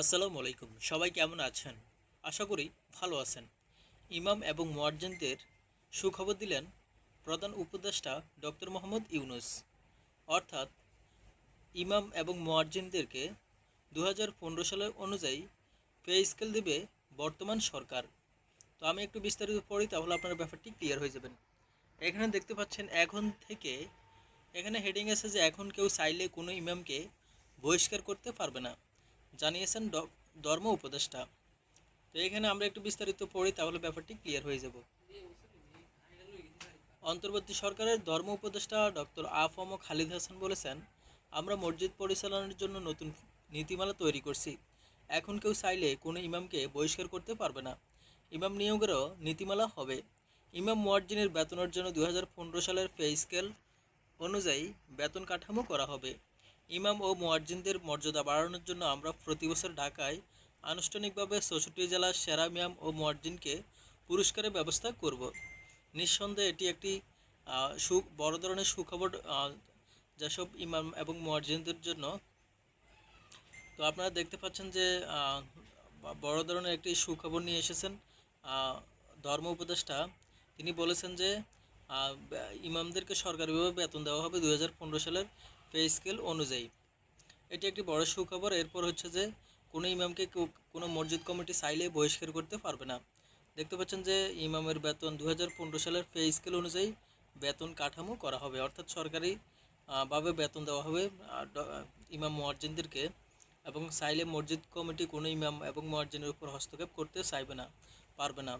আসসালামু আলাইকুম। সবাই কেমন আছেন? আশা করি ভালো আছেন। ইমাম এবং মুয়াজ্জিনদের সুখবর দিলেন প্রধান উপদেষ্টা ডক্টর মোহাম্মদ ইউনুস। অর্থাৎ ইমাম এবং মুয়াজ্জিনদেরকে দু হাজার সালের অনুযায়ী পে স্কেল দেবে বর্তমান সরকার। তো আমি একটু বিস্তারিত পড়ি, তাহলে আপনার ব্যাপারটি ক্লিয়ার হয়ে যাবেন। এখানে দেখতে পাচ্ছেন, এখন থেকে এখানে হেডিং আছে যে, এখন কেউ চাইলে কোনো ইমামকে বহিষ্কার করতে পারবে না। জানিয়েছেন ধর্ম উপদেষ্টা। তো এখানে আমরা একটু বিস্তারিত পড়ি, তাহলে ব্যাপারটি ক্লিয়ার হয়ে যাব। অন্তর্বর্তী সরকারের ধর্ম উপদেষ্টা ডক্টর আফ আফম খালিদ হাসান বলেছেন, আমরা মসজিদ পরিচালনার জন্য নতুন নীতিমালা তৈরি করছি। এখন কেউ চাইলে কোনো ইমামকে বহিষ্কার করতে পারবে না। ইমাম নিয়োগেরও নীতিমালা হবে। ইমাম মুয়াজ্জিনের বেতনের জন্য দু হাজার পনেরো সালের পে স্কেল অনুযায়ী বেতন কাঠামো করা হবে। ইমাম ও মুয়াজ্জিনদের মর্যাদা বাড়ানোর জন্য আমরা প্রতি বছর ঢাকায় আনুষ্ঠানিকভাবে চৌষট্টি জেলার সেরা মিয়াম ও মুয়াজ্জিনকে পুরস্কারের ব্যবস্থা করব। নিঃসন্দেহে এটি একটি সু, বড় ধরনের সুখবর যেসব ইমাম এবং মুয়াজ্জিনদের জন্য। তো আপনারা দেখতে পাচ্ছেন যে বড় ধরনের একটি সুখবর নিয়ে এসেছেন ধর্ম উপদেষ্টা। তিনি বলেছেন যে ইমামদেরকে সরকারিভাবে বেতন দেওয়া হবে দু হাজার পনেরো সালের পে স্কেল অনুযায়ী। এটি একটি বড় সুখবর এরপর হচ্ছে যে কোনো ইমামকে কোনো মসজিদ কমিটি চাইলে বহিষ্কার করতে পারবে না। দেখতে পাচ্ছেন যে ইমামের বেতন দু হাজার পনেরো সালের পে স্কেল অনুযায়ী বেতন কাঠামো করা হবে। অর্থাৎ সরকারি ভাবে বেতন দেওয়া হবে ইমাম মুয়াজ্জিনদেরকে এবং চাইলে মসজিদ কমিটি কোনো ইমাম এবং মুয়াজ্জিনের উপর হস্তক্ষেপ করতে চাইবে না পারবে না।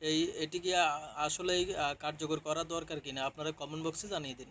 এই এটি কি আ- আসলেই আহ, কার্যকর করা দরকার কিনা? আপনারা কমেন্ট বক্সে জানিয়ে দিন।